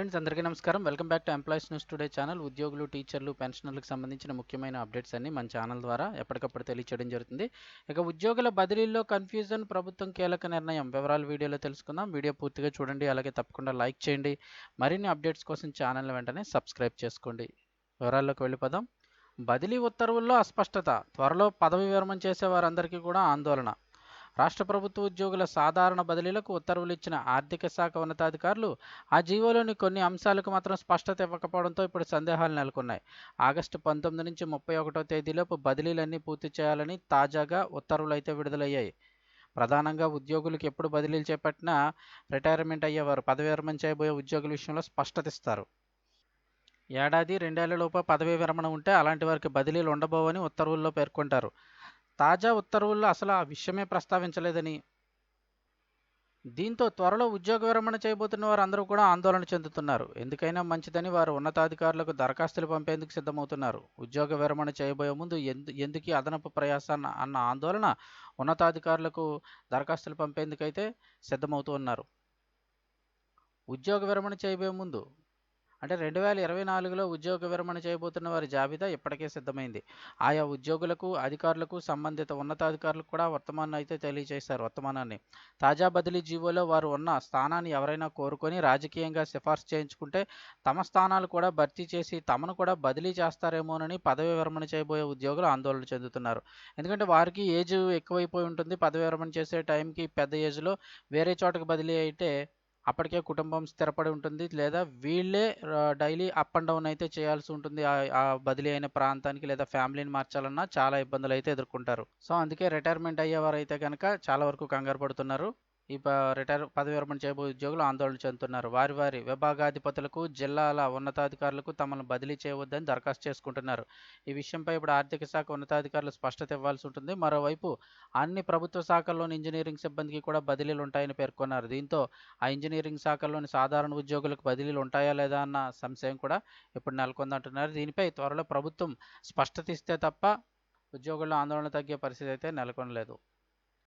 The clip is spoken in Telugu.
ఫ్రెండ్స్ అందరికీ నమస్కారం. Welcome back to employees news today channel ఉద్యోగులు టీచర్లు పెన్షనర్లకు సంబంధించిన ముఖ్యమైన అప్డేట్స్ అన్ని మన ఛానల్ ద్వారా ఎప్పటికప్పుడు తెలియచేయడం జరుగుతుంది. ఇక ఉద్యోగుల బదిలీల్లో కన్ఫ్యూజన్ ప్రభుత్వం కీలక నిర్ణయం. వివరాలు వీడియోలో తెలుసుకుందాం. వీడియో పూర్తిగా చూడండి. అలాగే తప్పకుండా లైక్ చేయండి. మరిన్ని అప్డేట్స్ కోసం ఛానల్ వెంటనే సబ్స్క్రైబ్ చేసుకోండి. వివరాల్లోకి వెళ్ళిపోదాం. బదిలీ ఉత్తర్వుల్లో అస్పష్టత. త్వరలో పదవి విరమణ చేసే వారందరికీ కూడా ఆందోళన. రాష్ట్ర ప్రభుత్వ ఉద్యోగుల సాధారణ బదిలీలకు ఉత్తర్వులు ఇచ్చిన ఆర్థిక శాఖ ఉన్నతాధికారులు ఆ జీవోలోని కొన్ని అంశాలకు మాత్రం స్పష్టత ఇవ్వకపోవడంతో ఇప్పుడు సందేహాలు నెలకొన్నాయి. ఆగస్టు పంతొమ్మిది నుంచి ముప్పై ఒకటో తేదీలోపు బదిలీలన్నీ పూర్తి చేయాలని తాజాగా ఉత్తర్వులు అయితే విడుదలయ్యాయి. ప్రధానంగా ఉద్యోగులకు ఎప్పుడు బదిలీలు చేపట్టినా రిటైర్మెంట్ అయ్యేవారు పదవి విరమణ చేయబోయే ఉద్యోగుల విషయంలో స్పష్టత ఇస్తారు. ఏడాది రెండేళ్ళలోపు పదవీ విరమణ ఉంటే అలాంటి వారికి బదిలీలు ఉండబోవని ఉత్తర్వుల్లో పేర్కొంటారు. తాజా ఉత్తర్వుల్లో అసలు ఆ విషయమే ప్రస్తావించలేదని. దీంతో త్వరలో ఉద్యోగ విరమణ చేయబోతున్న వారు అందరూ కూడా ఆందోళన చెందుతున్నారు. ఎందుకైనా మంచిదని వారు ఉన్నతాధికారులకు దరఖాస్తులు పంపేందుకు సిద్ధమవుతున్నారు. ఉద్యోగ విరమణ చేయబోయే ముందు ఎందు ఎందుకు అదనపు ప్రయాసాన్న అన్న ఆందోళన ఉన్నతాధికారులకు దరఖాస్తులు పంపేందుకైతే సిద్ధమవుతూ ఉన్నారు. ఉద్యోగ విరమణ చేయబోయే ముందు అంటే రెండు వేల ఇరవై నాలుగులో ఉద్యోగ విరమణ చేయబోతున్న వారి జాబితా ఇప్పటికే సిద్ధమైంది. ఆయా ఉద్యోగులకు అధికారులకు సంబంధిత ఉన్నతాధికారులకు కూడా వర్తమానం అయితే తెలియజేశారు వర్తమానాన్ని. తాజా బదిలీ జీవోలో వారు ఉన్న స్థానాన్ని ఎవరైనా కోరుకొని రాజకీయంగా సిఫార్సు చేయించుకుంటే తమ స్థానాలు కూడా భర్తీ చేసి తమను కూడా బదిలీ చేస్తారేమోనని పదవి విరమణ చేయబోయే ఉద్యోగులు ఆందోళన చెందుతున్నారు. ఎందుకంటే వారికి ఏజ్ ఎక్కువైపోయి ఉంటుంది. పదవి విరమణ చేసే టైంకి పెద్ద ఏజ్లో వేరే చోటకు బదిలీ అయితే అప్పటికే కుటుంబం స్థిరపడి ఉంటుంది. లేదా వీళ్ళే డైలీ అప్ అండ్ డౌన్ అయితే చేయాల్సి ఉంటుంది. ఆ బదిలీ అయిన ప్రాంతానికి లేదా ఫ్యామిలీని మార్చాలన్నా చాలా ఇబ్బందులు అయితే ఎదుర్కొంటారు. సో అందుకే రిటైర్మెంట్ అయ్యేవారు అయితే కనుక చాలా వరకు కంగారు పడుతున్నారు. ఈ రిటైర్ పదవి విరమణ చేయబోయే ఉద్యోగులు ఆందోళన చెందుతున్నారు. వారి వారి విభాగాధిపతులకు జిల్లాల ఉన్నతాధికారులకు తమను బదిలీ చేయవద్దని దరఖాస్తు చేసుకుంటున్నారు. ఈ విషయంపై ఇప్పుడు ఆర్థిక శాఖ ఉన్నతాధికారులు స్పష్టత ఇవ్వాల్సి ఉంటుంది. మరోవైపు అన్ని ప్రభుత్వ శాఖల్లోని ఇంజనీరింగ్ సిబ్బందికి కూడా బదిలీలు ఉంటాయని పేర్కొన్నారు. దీంతో ఆ ఇంజనీరింగ్ శాఖల్లోని సాధారణ ఉద్యోగులకు బదిలీలు ఉంటాయా లేదా అన్న సంశయం కూడా ఇప్పుడు నెలకొందంటున్నారు. దీనిపై త్వరలో ప్రభుత్వం స్పష్టత ఇస్తే తప్ప ఉద్యోగుల్లో ఆందోళన తగ్గే పరిస్థితి అయితే నెలకొనలేదు.